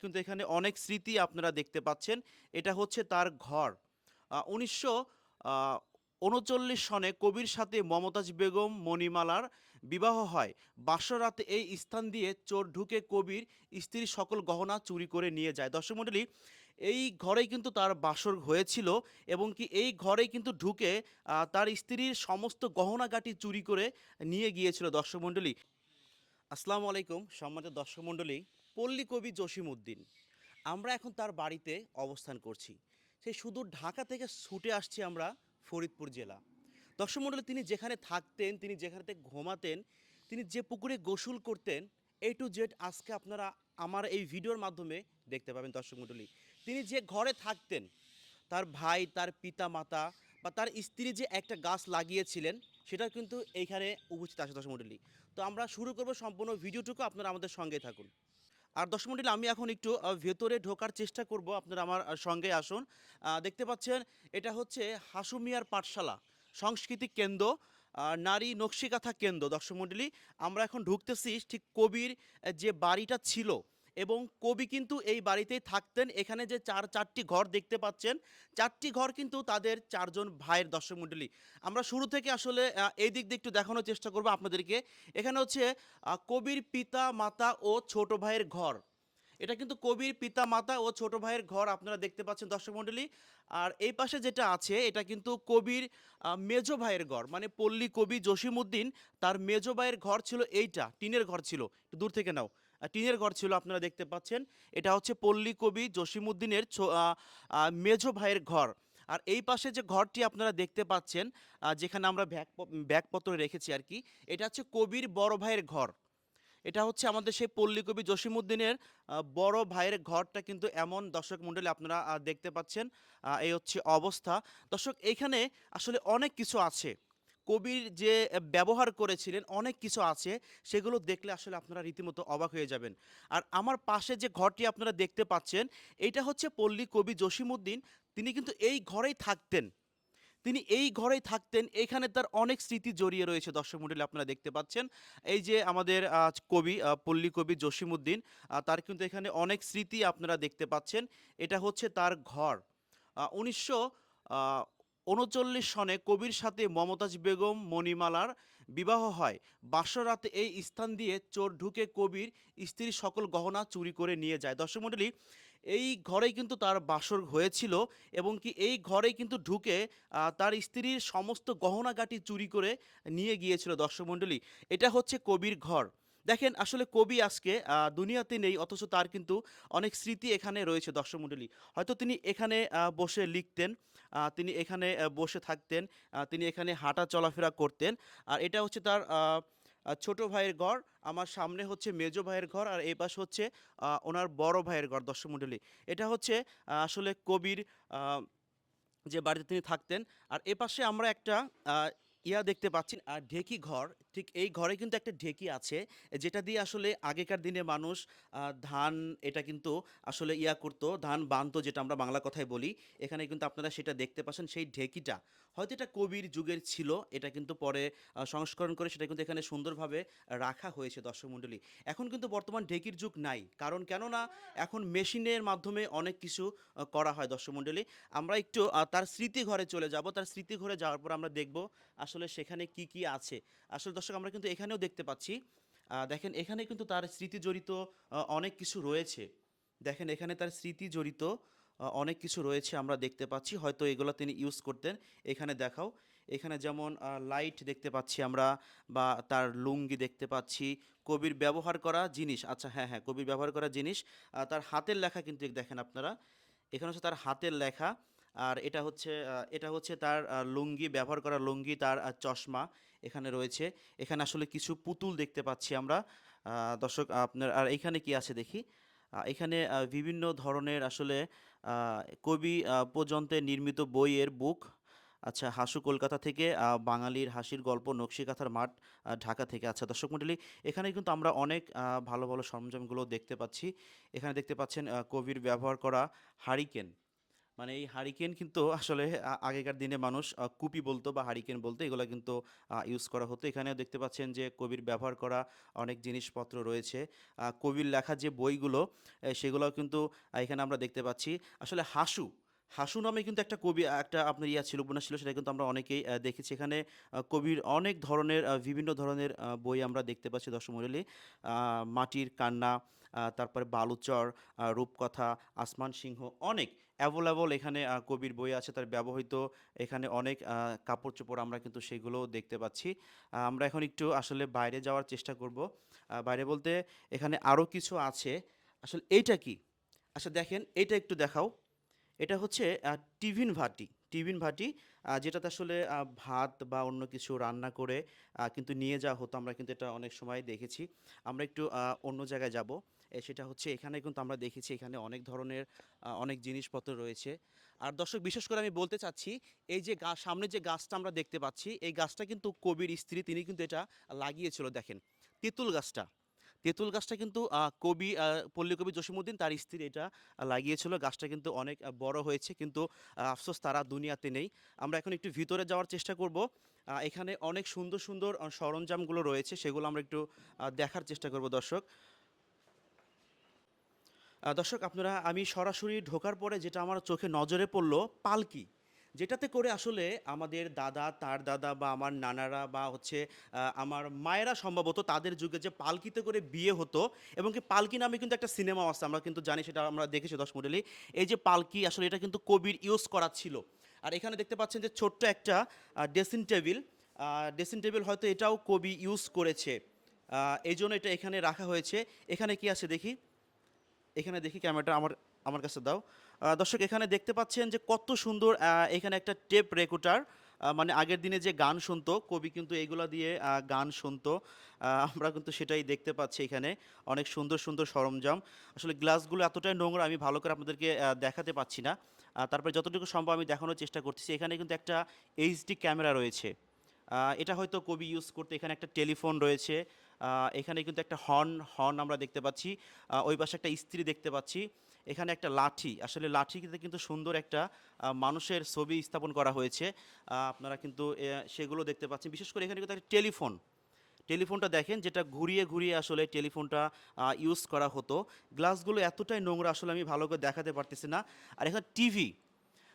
কিন্তু এখানে অনেক স্মৃতি আপনারা দেখতে পাচ্ছেন। এটা হচ্ছে তার ঘর। উনিশশো উনচল্লিশ সনে কবির সাথে মমতাজ বেগম মণিমালার বিবাহ হয়। বাসরাতে এই স্থান দিয়ে চোর ঢুকে কবির স্ত্রীর সকল গহনা চুরি করে নিয়ে যায়। দর্শক মণ্ডলী, এই ঘরেই কিন্তু তার বাসর হয়েছিল এবং কি এই ঘরেই কিন্তু ঢুকে তার স্ত্রীর সমস্ত গহনাগাটি চুরি করে নিয়ে গিয়েছিল। দর্শক মণ্ডলী, আসসালামু আলাইকুম সম্মানিত দর্শক মণ্ডলী। পল্লী কবি জসিম উদ্দিন আমরা এখন তার বাড়িতে অবস্থান করছি। সেই সুদূর ঢাকা থেকে ছুটে আসছি আমরা ফরিদপুর জেলা। দর্শক মণ্ডলী, তিনি যেখানে থাকতেন, তিনি যেখানে ঘুমাতেন, তিনি যে পুকুরে গোসল করতেন এ টু জেড আজকে আপনারা আমার এই ভিডিওর মাধ্যমে দেখতে পাবেন দর্শক মণ্ডলী। তিনি যে ঘরে থাকতেন, তার ভাই, তার পিতা মাতা বা তার স্ত্রী যে একটা গাছ লাগিয়েছিলেন সেটা কিন্তু এইখানে উপস্থিত আছে দর্শক মণ্ডলী। তো আমরা শুরু করব সম্পূর্ণ ভিডিওটুকু, আপনারা আমাদের সঙ্গে থাকুন। আর দর্শক মণ্ডলী আমি এখন একটু ভেতরে ঢোকার চেষ্টা করব। আপনারা আমার সঙ্গে আসুন। দেখতে পাচ্ছেন, এটা হচ্ছে হাসুমিয়ার পাঠশালা, সাংস্কৃতিক কেন্দ্র নারী নকশিকাথা কেন্দ্র দর্শক মণ্ডলী। আমরা এখন ঢুকতেছি, ঠিক কবির যে বাড়িটা ছিল এবং কবি কিন্তু এই বাড়িতেই থাকতেন। এখানে যে চার, চারটি ঘর দেখতে পাচ্ছেন, চারটি ঘর কিন্তু তাদের চারজন ভাইয়ের দর্শক মণ্ডলী। আমরা শুরু থেকে আসলে এই দিক দিয়ে একটু দেখানোর চেষ্টা করব আপনাদেরকে। এখানে হচ্ছে কবির পিতা, মাতা ও ছোট ভাইয়ের ঘর। এটা কিন্তু কবির পিতা, মাতা ও ছোট ভাইয়ের ঘর আপনারা দেখতে পাচ্ছেন দর্শক মণ্ডলী। আর এই পাশে যেটা আছে, এটা কিন্তু কবির মেজ ভাইয়ের ঘর। মানে পল্লী কবি জসিমউদ্দিন, তার মেজো ভাইয়ের ঘর ছিল এইটা, টিনের ঘর ছিল। দূর থেকে নাও। টিনের ঘর ছিল আপনারা দেখতে পাচ্ছেন। এটা হচ্ছে পল্লী কবি আহ, মেজো ভাইয়ের ঘর। আর এই পাশে যে ঘরটি আপনারা দেখতে পাচ্ছেন যেখানে আমরা ব্যাগ ব্যাগপত্র রেখেছি আর কি এটা হচ্ছে কবির বড় ভাইয়ের ঘর। এটা হচ্ছে আমাদের সেই পল্লী কবি জসিমউদ্দিনের আহ, বড় ভাইয়ের ঘরটা কিন্তু এমন দর্শক মণ্ডলী আপনারা দেখতে পাচ্ছেন এই হচ্ছে অবস্থা। দর্শক এইখানে আসলে অনেক কিছু আছে। কবির যে ব্যবহার করেছিলেন অনেক কিছু আছে সেগুলো দেখলে আসলে আপনারা রীতিমতো অবাক হয়ে যাবেন। আর আমার পাশে যে ঘরটি আপনারা দেখতে পাচ্ছেন এইটা হচ্ছে পল্লী কবি জসিমউদ্দিন। তিনি কিন্তু এই ঘরেই থাকতেন। তিনি এই ঘরেই থাকতেন। এখানে তার অনেক স্মৃতি জড়িয়ে রয়েছে দর্শক মন্ডলী আপনারা দেখতে পাচ্ছেন। এই যে আমাদের কবি পল্লী কবি জসিমউদ্দিন আহ, তার কিন্তু এখানে অনেক স্মৃতি আপনারা দেখতে পাচ্ছেন। এটা হচ্ছে তার ঘর। উনিশশো উনচল্লিশ সনে কবির সাথে মমতাজ বেগম, মণিমালার বিবাহ হয়। বাসরাতে এই স্থান দিয়ে চোর ঢুকে কবির স্ত্রীর সকল গহনা চুরি করে নিয়ে যায়। দর্শক মণ্ডলী, এই ঘরেই কিন্তু তার বাসর হয়েছিল এবং কি এই ঘরেই কিন্তু ঢুকে তার স্ত্রীর সমস্ত গহনাগাটি চুরি করে নিয়ে গিয়েছিল। দর্শক মণ্ডলী, এটা হচ্ছে কবির ঘর। দেখেন, আসলে কবি আজকে দুনিয়াতে নেই, অথচ তার কিন্তু অনেক স্মৃতি এখানে রয়েছে দর্শক মণ্ডলী হয়তো তিনি এখানে বসে লিখতেন তিনি এখানে বসে থাকতেন তিনি এখানে হাঁটা চলাফেরা করতেন। আর এটা হচ্ছে তার ছোট ভাইয়ের ঘর, আমার সামনে হচ্ছে মেজো ভাইয়ের ঘর, আর এই পাশে হচ্ছে ওনার বড় ভাইয়ের ঘর দর্শক মণ্ডলী এটা হচ্ছে আসলে কবির যে বাড়িতে তিনি থাকতেন। আর এ পাশে আমরা একটা ইয়া দেখতে পাচ্ছি আর ঢেকি ঘর। ঠিক এই ঘরে কিন্তু একটা ঢেকি আছে, যেটা দিয়ে আসলে আগেকার দিনে মানুষ ধান এটা কিন্তু আসলে ইয়া করতো, ধান বানতো যেটা আমরা বাংলা কথায় বলি। এখানে কিন্তু আপনারা সেটা দেখতে পাচ্ছেন সেই ঢেকিটা। হয়তো এটা কবির যুগের ছিল, এটা কিন্তু পরে সংস্করণ করে সেটা কিন্তু এখানে সুন্দরভাবে রাখা হয়েছে দর্শক মণ্ডলী এখন কিন্তু বর্তমান ঢেকির যুগ নাই। কারণ কেননা এখন মেশিনের মাধ্যমে অনেক কিছু করা হয় দর্শক মণ্ডলী আমরা একটু তার স্মৃতি ঘরে চলে যাব। তার স্মৃতি ঘরে যাওয়ার পর আমরা দেখব আসলে সেখানে কি কি আছে। আসলে দর্শক, আমরা কিন্তু এখানেও দেখতে পাচ্ছি দেখেন এখানে কিন্তু তার স্মৃতি জড়িত অনেক কিছু রয়েছে। দেখেন এখানে তার স্মৃতি জড়িত অনেক কিছু রয়েছে আমরা দেখতে পাচ্ছি। হয়তো এগুলো তিনি ইউজ করতেন। এখানে দেখাও, এখানে যেমন লাইট দেখতে পাচ্ছি আমরা, বা তার লুঙ্গি দেখতে পাচ্ছি, কবির ব্যবহার করা জিনিস। আচ্ছা হ্যাঁ হ্যাঁ কবির ব্যবহার করা জিনিস। তার হাতের লেখা কিন্তু দেখেন আপনারা। এখানে হচ্ছে তার হাতের লেখা। আর এটা হচ্ছে এটা হচ্ছে তার লুঙ্গি, ব্যবহার করা লুঙ্গি, তার চশমা এখানে রয়েছে। এখানে আসলে কিছু পুতুল দেখতে পাচ্ছি আমরা। দর্শক, আপনার, আর এখানে কি আছে দেখি? এখানে বিভিন্ন ধরনের আসলে কবি পর্যন্তে নির্মিত বইয়ের বুক। আচ্ছা হাসু কলকাতা থেকে বাঙালির হাসির গল্প, নকশিকাথার মাঠ ঢাকা থেকে। আচ্ছা দর্শক মণ্ডলী, এখানে কিন্তু আমরা অনেক ভালো ভালো সরঞ্জামগুলো দেখতে পাচ্ছি। এখানে দেখতে পাচ্ছেন কবির ব্যবহার করা হারিকেন। মানে এই হারিকেন কিন্তু আসলে আগেকার দিনে মানুষ কুপি বলতো বা হারিকেন বলতো এগুলো কিন্তু ইউজ করা হতো। এখানেও দেখতে পাচ্ছেন যে কবির ব্যবহার করা অনেক জিনিসপত্র রয়েছে। কবির লেখা যে বইগুলো সেগুলোও কিন্তু এখানে আমরা দেখতে পাচ্ছি। আসলে হাসু হাসু নামে কিন্তু একটা কবি একটা আপনার ইয়া ছিল উপন্যাস ছিল সেটা কিন্তু আমরা অনেকেই দেখেছি। এখানে কবির অনেক ধরনের বিভিন্ন ধরনের বই আমরা দেখতে পাচ্ছি আহ, মাটির কান্না তারপরে বালুচর রূপকথা আসমান সিংহ অনেক। অ্যাভেলেবল এখানে কবির বই আছে তার ব্যবহৃত। এখানে অনেক কাপড় চোপড় আমরা কিন্তু সেগুলো দেখতে পাচ্ছি। আমরা এখন একটু আসলে বাইরে যাওয়ার চেষ্টা করব। বাইরে বলতে এখানে আরও কিছু আছে। আসলে এইটা কি? আচ্ছা দেখেন এটা একটু দেখাও। এটা হচ্ছে টিভিন ভাটি। টিফিন ভাটি যেটাতে আসলে ভাত বা অন্য কিছু রান্না করে কিন্তু নিয়ে যাওয়া হতো। আমরা কিন্তু এটা অনেক সময় দেখেছি। আমরা একটু অন্য জায়গায় যাব। সেটা হচ্ছে এখানে কিন্তু আমরা দেখেছি এখানে অনেক ধরনের অনেক জিনিসপত্র রয়েছে। আর দর্শক, বিশেষ করে আমি বলতে চাচ্ছি, এই যে গাছ সামনে যে গাছটা আমরা দেখতে পাচ্ছি, এই গাছটা কিন্তু কবির স্ত্রী, তিনি কিন্তু এটা লাগিয়েছিল, দেখেন। তেঁতুল গাছটা। তেঁতুল গাছটা কিন্তু কবি আহ, পল্লী কবি জসিমুদ্দিন তার স্ত্রী এটা লাগিয়েছিল। গাছটা কিন্তু অনেক বড় হয়েছে কিন্তু আফসোস তারা দুনিয়াতে নেই। আমরা এখন একটু ভিতরে যাওয়ার চেষ্টা করব। এখানে অনেক সুন্দর সুন্দর সরঞ্জামগুলো রয়েছে সেগুলো আমরা একটু দেখার চেষ্টা করব দর্শক। দর্শক আপনারা আমি সরাসরি ঢোকার পরে যেটা আমার চোখে নজরে পড়ল পালকি। যেটাতে করে আসলে আমাদের দাদা, তার দাদা বা আমার নানারা বা হচ্ছে আমার মায়েরা সম্ভবত তাদের যুগে যে পালকিতে করে বিয়ে হতো এবং কি পালকি নামে কিন্তু একটা সিনেমা আছে, আমরা কিন্তু জানি সেটা আমরা দেখেছি দশ মডেলি এই যে পালকি আসলে এটা কিন্তু কবির ইউজ করা ছিল। আর এখানে দেখতে পাচ্ছেন যে ছোট্ট একটা ড্রেসিং টেবিল ড্রেসিং টেবিল হয়তো এটাও কবি ইউজ করেছে। এই জন্য এটা এখানে রাখা হয়েছে। এখানে কি আছে দেখি? এখানে দেখি ক্যামেরাটা আমার আমার কাছে দাও। দর্শক, এখানে দেখতে পাচ্ছেন যে কত সুন্দর এখানে একটা টেপ রেকর্ডার। মানে আগের দিনে যে গান শুনতো, কবি কিন্তু এগুলা দিয়ে গান শুনতো। আমরা কিন্তু সেটাই দেখতে পাচ্ছি এখানে। অনেক সুন্দর সুন্দর সরঞ্জাম। আসলে গ্লাসগুলো এতটাই নোংরা, আমি ভালো করে আপনাদেরকে দেখাতে পাচ্ছি না। তারপরে যতটুকু সম্ভব আমি দেখানোর চেষ্টা করতেছি। এখানে কিন্তু একটা এইচডি ক্যামেরা রয়েছে। এটা হয়তো কবি ইউজ করতে এখানে একটা টেলিফোন রয়েছে। এখানে কিন্তু একটা হর্ন হর্ন আমরা দেখতে পাচ্ছি। ওই পাশে একটা ইস্ত্রি দেখতে পাচ্ছি। এখানে একটা লাঠি। আসলে লাঠিতে কিন্তু সুন্দর একটা মানুষের ছবি স্থাপন করা হয়েছে। আপনারা কিন্তু সেগুলো দেখতে পাচ্ছেন। বিশেষ করে এখানে কিন্তু একটা টেলিফোন। টেলিফোনটা দেখেন, যেটা ঘুরিয়ে ঘুরিয়ে আসলে টেলিফোনটা ইউজ করা হতো। গ্লাসগুলো এতটাই নোংরা আসলে আমি ভালো করে দেখাতে পারতেছি না। আর এখানে টিভি।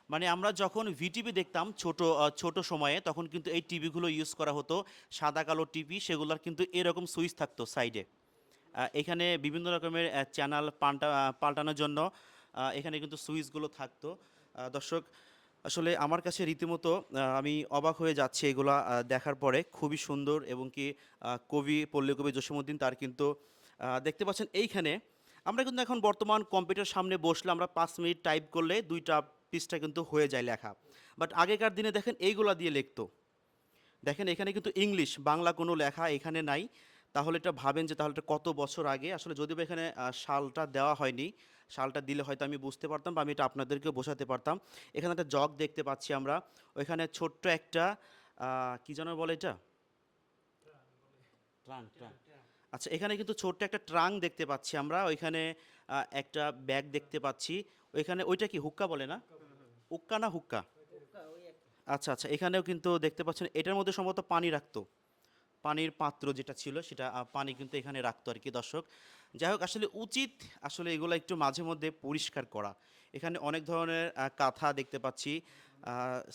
মানে আমরা যখন ভিটিভি দেখতাম ছোট ছোট সময়ে, তখন কিন্তু এই টিভিগুলো ইউজ করা হতো। সাদা কালো টিভি সেগুলোর কিন্তু এরকম সুইচ থাকতো সাইডে এখানে বিভিন্ন রকমের চ্যানেল পাল্টা পাল্টানোর জন্য এখানে কিন্তু সুইচগুলো থাকতো। দর্শক, আসলে আমার কাছে রীতিমতো আমি অবাক হয়ে যাচ্ছি এগুলা দেখার পরে। খুবই সুন্দর এবং কি কবি পল্লী কবি জসীমউদ্দিন তার কিন্তু দেখতে পাচ্ছেন এইখানে। আমরা কিন্তু এখন বর্তমান কম্পিউটার সামনে বসলে আমরা পাঁচ মিনিট টাইপ করলে দুইটা পৃষ্ঠা কিন্তু হয়ে যায় লেখা। বাট আগেকার দিনে দেখেন এইগুলা দিয়ে লিখতো। দেখেন এখানে কিন্তু ইংলিশ বাংলা কোনো লেখা এখানে নাই। তাহলে এটা ভাবেন যে তাহলে এটা কত বছর আগে? আসলে যদিও বা এখানে সালটা দেওয়া হয়নি সালটা দিলে হয়তো আমি বুঝতে পারতাম বা আমি এটা আপনাদেরকেও বোঝাতে পারতাম। এখানে একটা জগ দেখতে পাচ্ছি আমরা। ওইখানে ছোট্ট একটা কি যেন বলে এটা? ট্রাং ট্রাং আচ্ছা এখানে কিন্তু ছোট্ট একটা ট্রাং দেখতে পাচ্ছি আমরা। ওইখানে একটা ব্যাগ দেখতে পাচ্ছি। ওইখানে ওইটা কি হুক্কা বলে না? হুক্কা না হুক্কা? আচ্ছা আচ্ছা এখানেও কিন্তু দেখতে পাচ্ছেন, এটার মধ্যে সম্ভবত পানি রাখতো। পানির পাত্র যেটা ছিল, সেটা পানি কিন্তু এখানে রাখতো আর কি দর্শক। যাই হোক, আসলে উচিত আসলে এগুলো একটু মাঝে মধ্যে পরিষ্কার করা। এখানে অনেক ধরনের কাঁথা দেখতে পাচ্ছি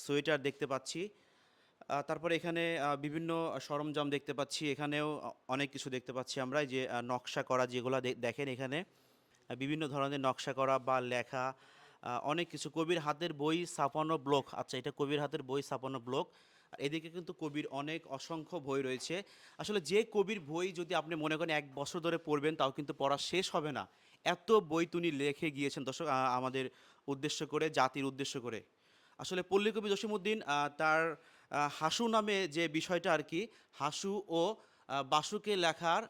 সোয়েটার দেখতে পাচ্ছি। তারপরে এখানে বিভিন্ন সরঞ্জাম দেখতে পাচ্ছি। এখানেও অনেক কিছু দেখতে পাচ্ছি আমরা যে নকশা করা যেগুলো দেখেন এখানে। বিভিন্ন ধরনের নকশা করা বা লেখা অনেক কিছু। কবির হাতের বই ছাপানো ব্লক। আচ্ছা এটা কবির হাতের বই ছাপানো ব্লক। এদিকে কিন্তু কবির অনেক অসংখ্য বই রয়েছে। আসলে যে কবির বই যদি আপনি মনে করেন এক বছর ধরে পড়বেন, তাও কিন্তু পড়া শেষ হবে না। এত বই তিনি লেখে গিয়েছেন দর্শক আমাদের উদ্দেশ্য করে, জাতির উদ্দেশ্য করে। আসলে পল্লী কবি জসীমউদ্দিন তার হাসু নামে যে বিষয়টা আর কি, হাসু ও বাসুকে লেখার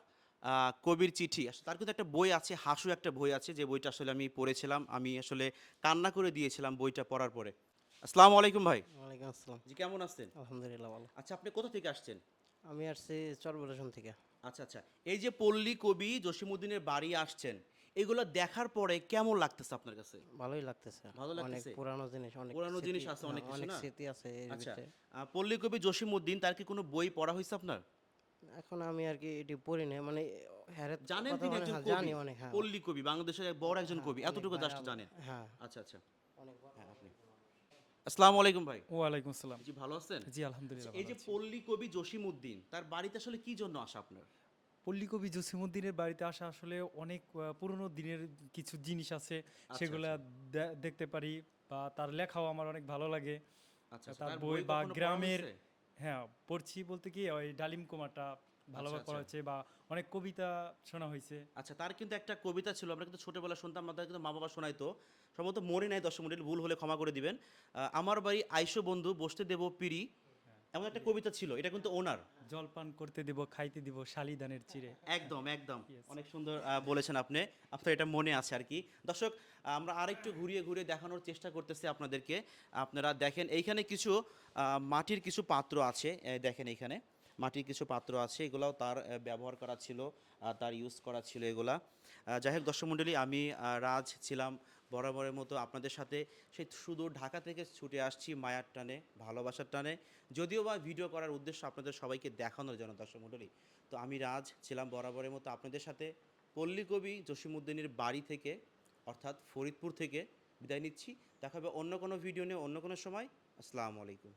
কবির চিঠি আসলে তার কিন্তু একটা বই আছে হাসু একটা বই আছে যে বইটা আসলে আমি পড়েছিলাম আমি আসলে কান্না করে দিয়েছিলাম বইটা পড়ার পরে। আসসালামু আলাইকুম ভাই। ওয়ালাইকুম আসসালাম। জি কেমন আছেন? আলহামদুলিল্লাহ ভালো। আচ্ছা আপনি কোথা থেকে আসছেন? আমি আসছি চরবরেশন থেকে। আচ্ছা আচ্ছা এই যে পল্লী কবি জসীমউদ্দিনের বাড়ি আসছেন এগুলো দেখার পরে কেমন লাগতেছে আপনার কাছে? ভালোই লাগতেছে। ভালো অনেক লাগতেছে? পুরানো জিনিস অনেক পুরানো জিনিস আছে অনেক কিছু না? অনেক স্মৃতি আছে আচ্ছা পল্লী কবি জসিমউদ্দিন তার কি কোনো বই পড়া হয়েছে আপনার? এখন আমি আর কি এটি পড়ি না মানে জানেন তিনি একজন হ্যাঁ, কবি জানি অনেক হ্যাঁ। পল্লী কবি বাংলাদেশের এক বড় একজন কবি এতটুকু অনেক জাস্ট জানেন। হ্যাঁ। আচ্ছা আচ্ছা। হ্যাঁ আপনি। আসসালামু আলাইকুম ভাই। ওয়ালাইকুম আসসালাম। জি ভালো আছেন? জি আলহামদুলিল্লাহ এই যে পল্লী কবি জসিমউদ্দিন তার বাড়িতে আসলে কি জন্য আসা আপনার? পল্লী কবি জসিমুদ্দিনের বাড়িতে আসা আসলে অনেক পুরনো দিনের কিছু জিনিস আছে সেগুলা দেখতে পারি বা তার লেখাও আমার অনেক ভালো লাগে। আচ্ছা তার তার বই বা গ্রামের? হ্যাঁ পড়ছি বলতে কি ওই ডালিম কুমারটা ভালোভাবে করা পড়া হয়েছে বা অনেক কবিতা শোনা হয়েছে। আচ্ছা তার কিন্তু একটা কবিতা ছিল আমরা কিন্তু ছোটোবেলা শুনতাম আমাদের কিন্তু মা বাবা শোনাইতো। সম্ভবত মনে নাই দশ মিনিট ভুল হলে ক্ষমা করে দিবেন। আমার বাড়ি আইসো বন্ধু বসতে দেব পিড়ি। এমন একটা কবিতা ছিল এটা কিন্তু ওনার। জলপান করতে দিব খাইতে দিব শালিদানের চিরে একদম একদম। অনেক সুন্দর বলেছেন আপনি। আপনার এটা মনে আছে আর কি। দর্শক আমরা আরেকটু ঘুরিয়ে ঘুরিয়ে দেখানোর চেষ্টা করতেছি আপনাদেরকে। আপনারা দেখেন এইখানে কিছু মাটির কিছু পাত্র আছে। দেখেন এইখানে মাটির কিছু পাত্র আছে। এগুলাও তার ব্যবহার করা ছিল তার ইউজ করা ছিল এগুলা। যাই হোক দর্শক মণ্ডলী আমি রাজ ছিলাম বরাবরের মতো আপনাদের সাথে। সেই সুদূর ঢাকা থেকে ছুটে আসছি মায়ার টানে, ভালোবাসার টানে। যদিও বা ভিডিও করার উদ্দেশ্য আপনাদের সবাইকে দেখানোর জন্য দর্শক মণ্ডলী। তো আমি রাজ, ছিলাম বরাবরের মতো আপনাদের সাথে। পল্লী কবি জসিমুদ্দিনের বাড়ি থেকে, অর্থাৎ ফরিদপুর থেকে বিদায় নিচ্ছি। দেখা হবে অন্য কোনো ভিডিও নিয়ে, অন্য কোনো সময়। আসসালামু আলাইকুম।